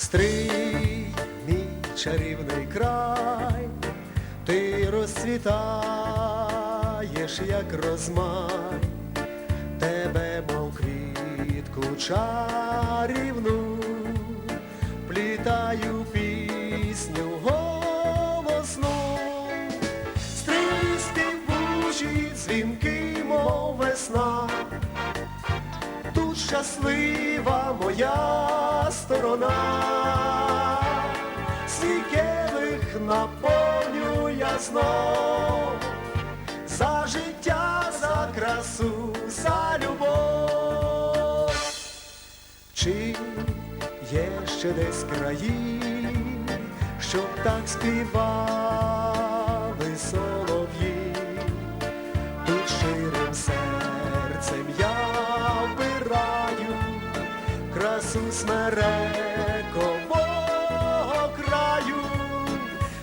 Стрий, мій чарівний край, ти розцвітаєш, як розмай, тебе, мов квітку чарівну, плітаю пісню голосну, стрій співучі дзвінки, мов весна. Щаслива моя сторона, свій келих наповню я знов, за життя, за красу, за любов. Чи є ще десь краї, щоб так співали смерекового краю,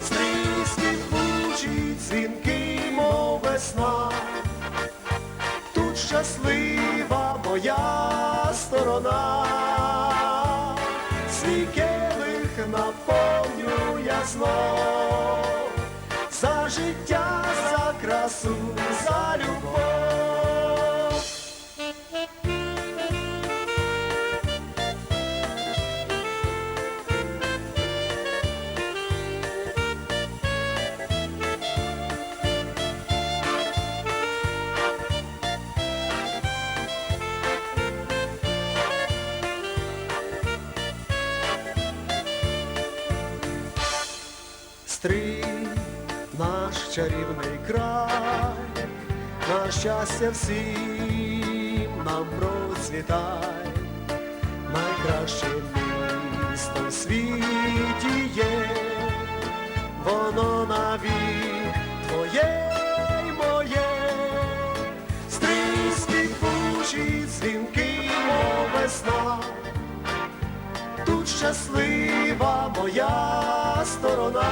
стрій співучі дзвінки, мов весна. Тут щаслива моя сторона, свій келих наповню я знов за життя, за красу, за любов. Стрій, наш чарівний край, на щастя всім нам процвітай, найкраще місто в світі є, воно навік твоє й моє, стрій співучі дзвінки, мов весна. Щаслива моя сторона,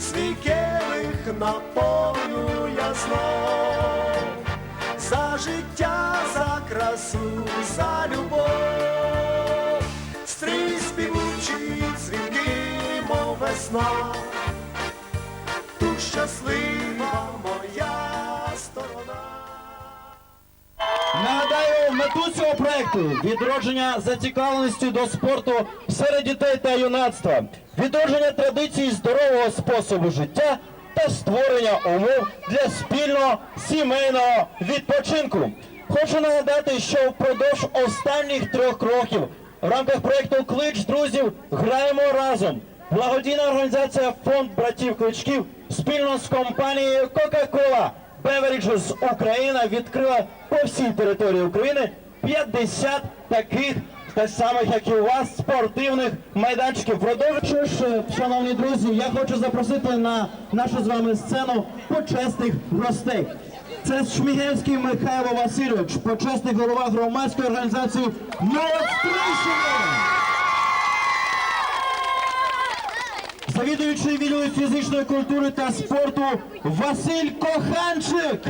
свій келих наповню я знов, за життя, за красу, за любов, стрій співучі дзвінки, мов весна, мету цього проекту відродження зацікавленості до спорту серед дітей та юнацтва, відродження традицій здорового способу життя та створення умов для спільного сімейного відпочинку. Хочу нагадати, що впродовж останніх трьох років в рамках проекту Клич друзів граємо разом. Благодійна організація Фонд братів Кличків спільно з компанією Coca-Cola Beverages Україна відкрила по всій території України 50 таких так самих, як і у вас, спортивних майданчиків. Продовжуючи, ж, шановні друзі, я хочу запросити на нашу з вами сцену почесних гостей. Це Шмігельський Михайло Васильович, почесний голова громадської організації «Молодь Стрийщини». Завідуючий відділу фізичної культури та спорту Василь Коханчик.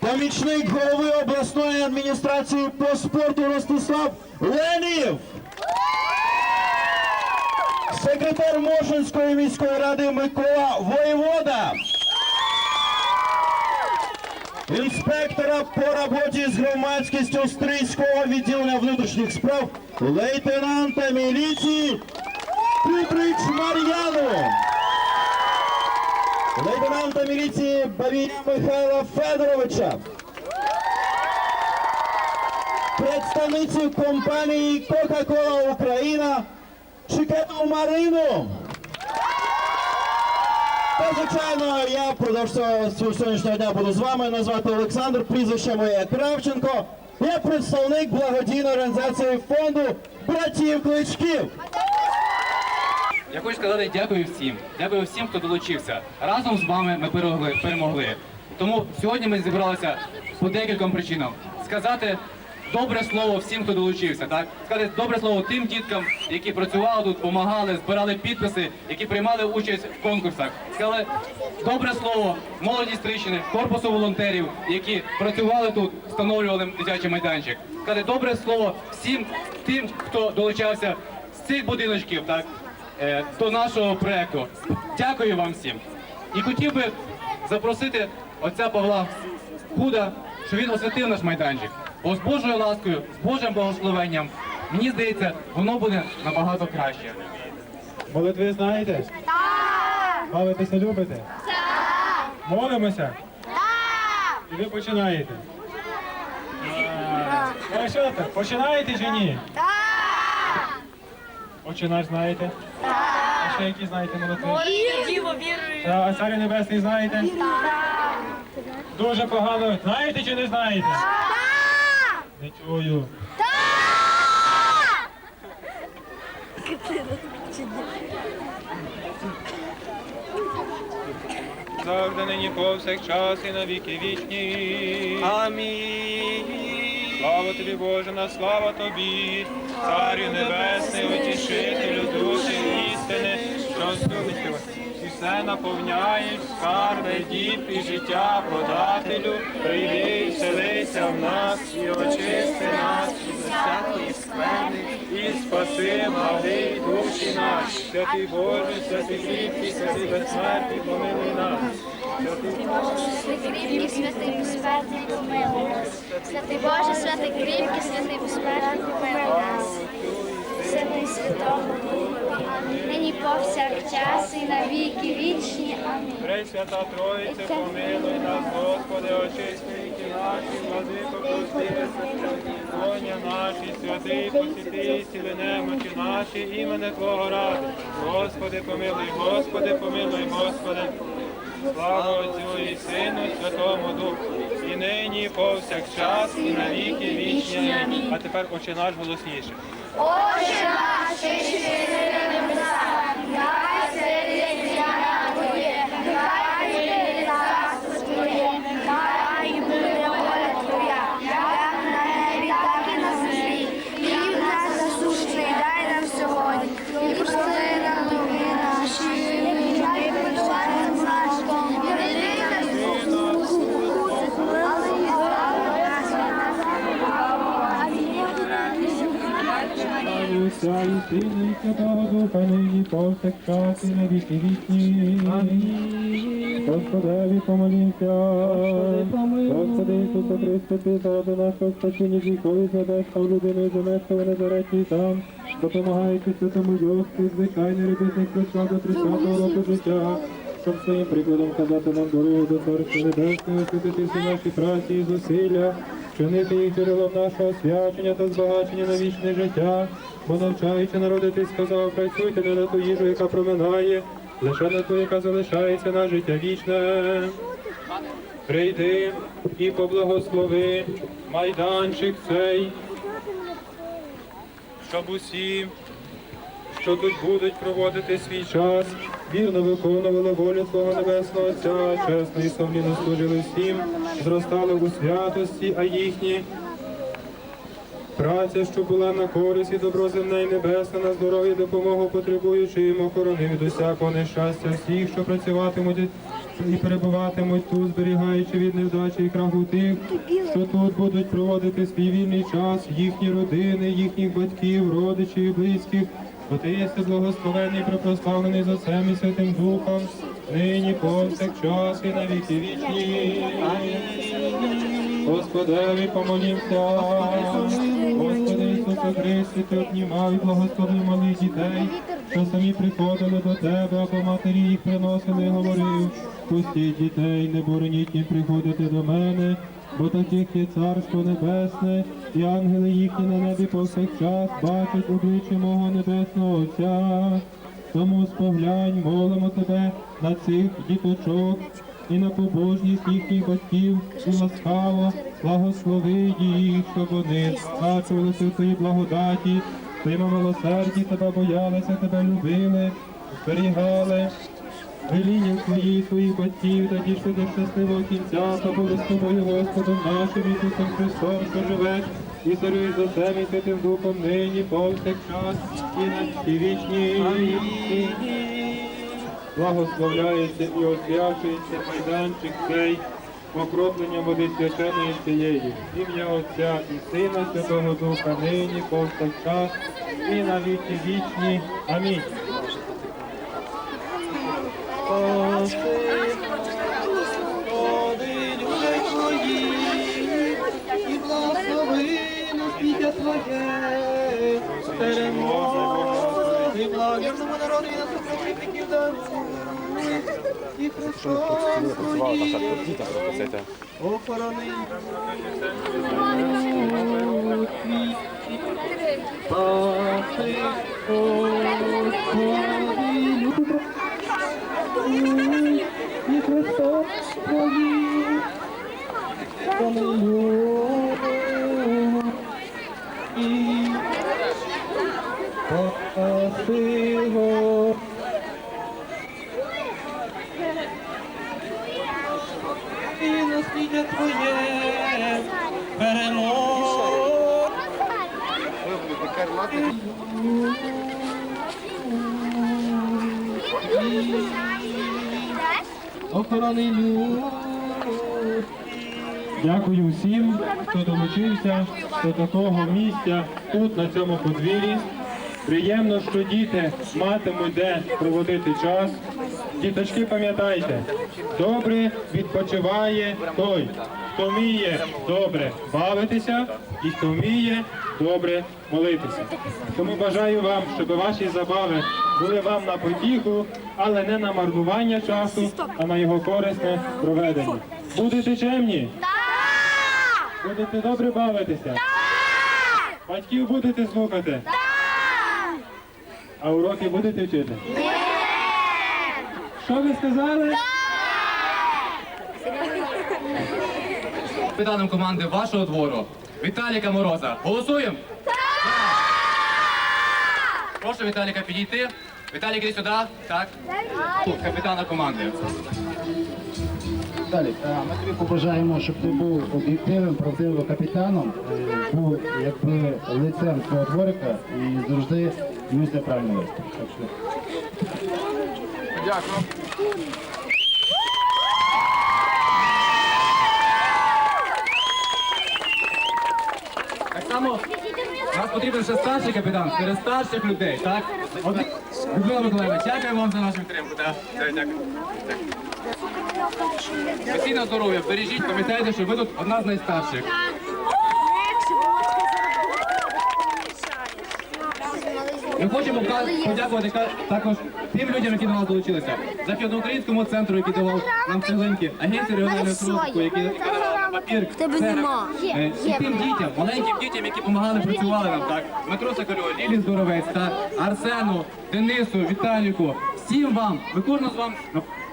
Помічник голови обласної адміністрації по спорту Ростислав Ленів. Секретар Мошинської міської ради Микола Воєвода. Інспектора по роботі з громадськістю Стрийського відділення внутрішніх справ лейтенанта міліції Кудрич Мар'яну. Лейтенанта міліції Бавія Михайла Федоровича. Представницю компанії Coca-Cola Україна Чикету Марину. Та, звичайно, я впродовж цього сьогоднішнього дня буду з вами. Мене звати Олександр, прізвище моє Кравченко. Я представник благодійної організації фонду братів Кличків. Я хочу сказати дякую всім. Дякую всім, хто долучився. Разом з вами ми перемогли. Тому сьогодні ми зібралися по декільком причинам. Сказати добре слово всім, хто долучився. Так сказати добре слово тим діткам, які працювали тут, допомагали, збирали підписи, які приймали участь в конкурсах. Сказали добре слово молоді Стрищини, корпусу волонтерів, які працювали тут, встановлювали дитячий майданчик. Сказати добре слово всім тим, хто долучався з цих будиночків, так е, до нашого проекту. Дякую вам всім. І хотів би запросити отця Павла Худа, що він освятив наш майданчик. Бо з Божою ласкою, з Божим благословенням, мені здається, воно буде набагато краще. Молитви знаєте? Так! Бавитися любите? Так! Молимося? Так! І ви починаєте? Так! Ну що так? Починаєте чи ні? Так! Отче наш знаєте? Так! А ще які знаєте молитви? Діво вірую. А Царю Небесний знаєте? Так! Дуже погано. Знаєте чи не знаєте? Так! Не чую. Завжди нині повсякчас і на віки вічні. Амінь. Слава тобі, Боже, на слава тобі, Царю Небесний, утішителю душі істини, що ступить все наповняєш, скарби, діб і життя подателю, прийди вселися в нас, і очисти нас від всякої скверни, і спаси, малий душі наші, святий Боже, святий кріпкий, святий безсмертний, помилуй нас. Святий кріпкий, святий безсмертний, помилуй нас. Святий Боже, святий кріпкий, святий безсмертний, помилуй нас. Святий нині повсякчас і на віки вічні. Амінь. Пресвята Троїця, помилуй нас, Господи, очисти віки наші, владико, прости, беззаконня наші, святий, посіти, сіли немочі наші, імене Твого ради. Господи, помилуй, Господи, помилуй, Господи. Слава Отцю і Сину, Святому Духу, і нині, і повсякчас, і на віки вічні. Амінь. А тепер очі наш голосніше. Отче наш, нині повсякчас і на віки вічні. Господеві помолімся. Господи Ісусе Христе, Ти заради нашого спасіння вікові зведеш там людину і замешкав в Назареті там, допомагаючи святому Йосифу, звичайний рибисник прийшла до 30-го року життя, щоб своїм прикладом казати нам дорогу до Царства Небесного, освятити всі наші праці і зусилля, чинити їх джерелом нашого свячення та збагачення на вічне життя, бо навчаючи народи, сказав, працюйте не на ту їжу, яка проминає, лише на ту, яка залишається на життя вічне. Прийди і поблагослови майданчик цей, щоб усі, що тут будуть проводити свій час, вірно виконували волю Твого Небесного Отця, чесно і сумлінно служили всім, зростали у святості, а їхні Праця, що була на користь і добро земне і небесне, на здоров'я допомогу потребуючим, охорони від усякого нещастя всіх, що працюватимуть і перебуватимуть тут, зберігаючи від невдачі і краху тих, що тут будуть проводити свій вільний час, їхні родини, їхніх батьків, родичів і близьких, бо ти єси благословений, прославлений за Отцем і Святим Духом, нині повсякчас і на віки вічні. Господеві помолімся. Господи Ісусе Христе, ти обнімав і благословив малих дітей, що самі приходили до тебе, або матері їх приносили, говорив, пустіть дітей, не бороніть їм приходити до мене, бо таких є царство небесне, і ангели їхні на небі повсякчас бачать обличчя мого небесного Отця. Тому споглянь, молимо тебе на цих діточок і на побожність їхніх батьків, і ласкаво благослови їх, щоб вони скачувалися в твоїй благодаті, твоєму милосерді тебе боялися, тебе любили, зберігали. Веління твої, своїх батьків, та дійшли до щасливого кінця, та були з тобою, Господом нашим Ісусом Христом, що живеш і царюй за всем і святим духом нині, повсякчас, і на віки вічні. Благословляється і освячується майданчик цей покропленням води священої цієї. Ім'я Отця і Сина Святого Духа нині, повсякчас, і на віки вічні. Амінь. Твої, охорони. Паси, Господи, і Христос Твої, помилуй, і паси, Господи. І насліддя Твоє перемог. Охорони люд. Дякую всім, хто долучився до такого місця тут, на цьому подвір'ї. Приємно, що діти матимуть де проводити час. Діточки, пам'ятайте, добре відпочиває той, хто вміє добре бавитися і хто вміє добре молитися. Тому бажаю вам, щоб ваші забави були вам на потіху, але не на марнування часу, а на його корисне проведення. Будете чемні? Будете добре бавитися? Батьків будете слухати? А уроки будете вчити? Ні! Що ви сказали? Капітаном команди вашого двору Віталіка Мороза. Голосуємо? Так! Прошу Віталіка підійти. Віталік, іди сюди. Так. Тут, капітана команди. Е, ми тобі побажаємо, щоб ти був об'єктивним, правдивим капітаном, е, був якби лицем свого дворика і завжди вмісти правильно вести. Так само нас потрібен ще старший капітан серед старших людей, так? Людмила Миколаївна, дякую вам за нашу підтримку. Так, дякую. Постійно здоров'я, бережіть, пам'ятайте, що ви тут одна з найстарших. Ми хочемо подякувати також тим людям, які до нас долучилися. Західноукраїнському центру, який давав нам цеглинки, агенції регіонального розвитку, які які В тебе нема. Є, І тим дітям, маленьким дітям, які допомагали, працювали нам, так. Дмитро Сокольов, Лілі Здоровець, так, Арсену, Денису, Віталіку, всім вам, ми кожному з вам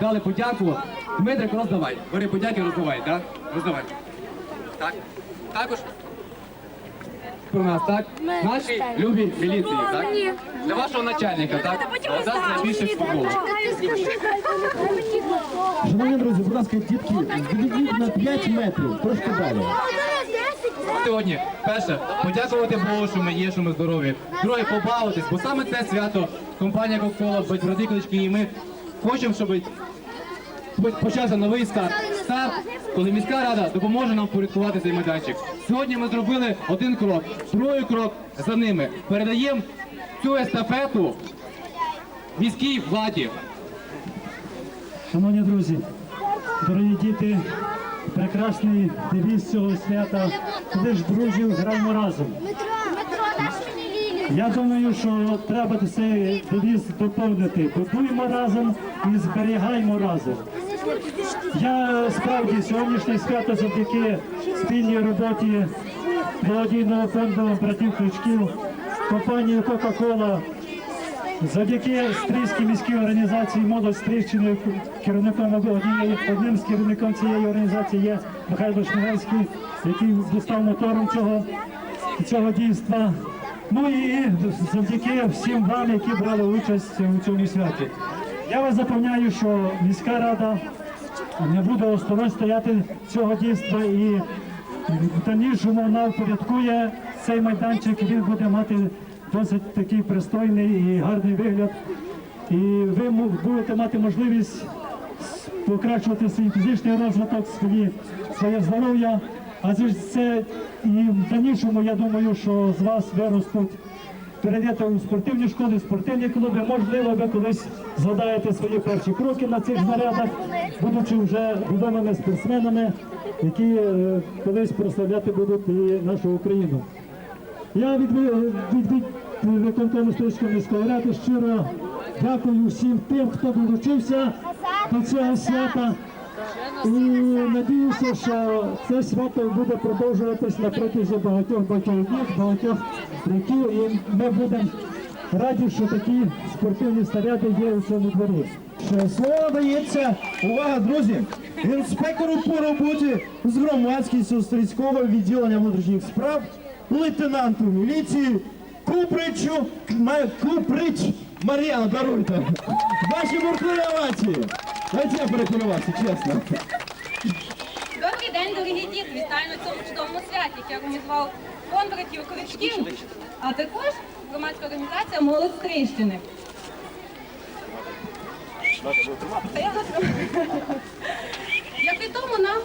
дали подяку. Дмитрик, роздавай. Бери подяки, роздавай, так? Роздавай. Так. Також про нас, так? Наші любі міліції, так? Для вашого начальника, так? Дасть найбільше футболу. Шановні друзі, будь ласка, дітки, відійдіть на 5 метрів, трошки далі. Сьогодні, перше, подякувати Богу, що ми є, що ми здорові. Друге, побавитись, бо саме це свято компанія Кока-Кола, батьки клички, і ми хочемо, щоб почався новий старт. Старт, коли міська рада допоможе нам впорядкувати цей майданчик. Сьогодні ми зробили один крок, другий крок за ними. Передаємо цю естафету міській владі. Шановні друзі, дорогі діти, прекрасний девіз цього свята. Коли ж друзів граємо разом. Метро, метро, наші лілі. Я думаю, що треба цей девіз доповнити. Будуємо разом і зберігаємо разом. Я справді сьогоднішнє свято завдяки спільній роботі благодійного фонду братів Ключків, компанії Кока-Кола, завдяки Стрийській міській організації молодь Стрийщини, керівником однієї, одним з керівником цієї організації є Михайло Шмигельський, який став мотором цього, цього дійства. Ну і завдяки всім вам, які брали участь у цьому святі. Я вас запевняю, що міська рада не буде осторонь стояти цього дійства і в дальнішому вона впорядкує цей майданчик, він буде мати досить такий пристойний і гарний вигляд. І ви будете мати можливість покращувати свій фізичний розвиток, свої, своє здоров'я. А це і в дальнішому, я думаю, що з вас виростуть, перейдете у спортивні школи, спортивні клуби. Можливо, ви колись згадаєте свої перші кроки на цих знарядах, будучи вже відомими спортсменами, які е, колись прославляти будуть і нашу Україну. Я від, від, від виконкому Столицької міської ради щиро дякую всім тим, хто долучився до цього свята. І надіюся, що це свято буде продовжуватись на протязі багатьох багатьох днів, багатьох років. І ми будемо раді, що такі спортивні снаряди є у цьому дворі. Слово дається, увага, друзі, інспектору по роботі з громадськістю Стрийського відділення внутрішніх справ, лейтенанту міліції Купричу, Куприч Мар'яна, даруйте. Ваші бурхливі овації. Давайте я переконую вас, чесно. Добрий день, дорогі діти. Вітаю на цьому чудовому святі, яке організував фонд братів Коричків, а також громадська організація Молодь Стрищини. Як відомо нам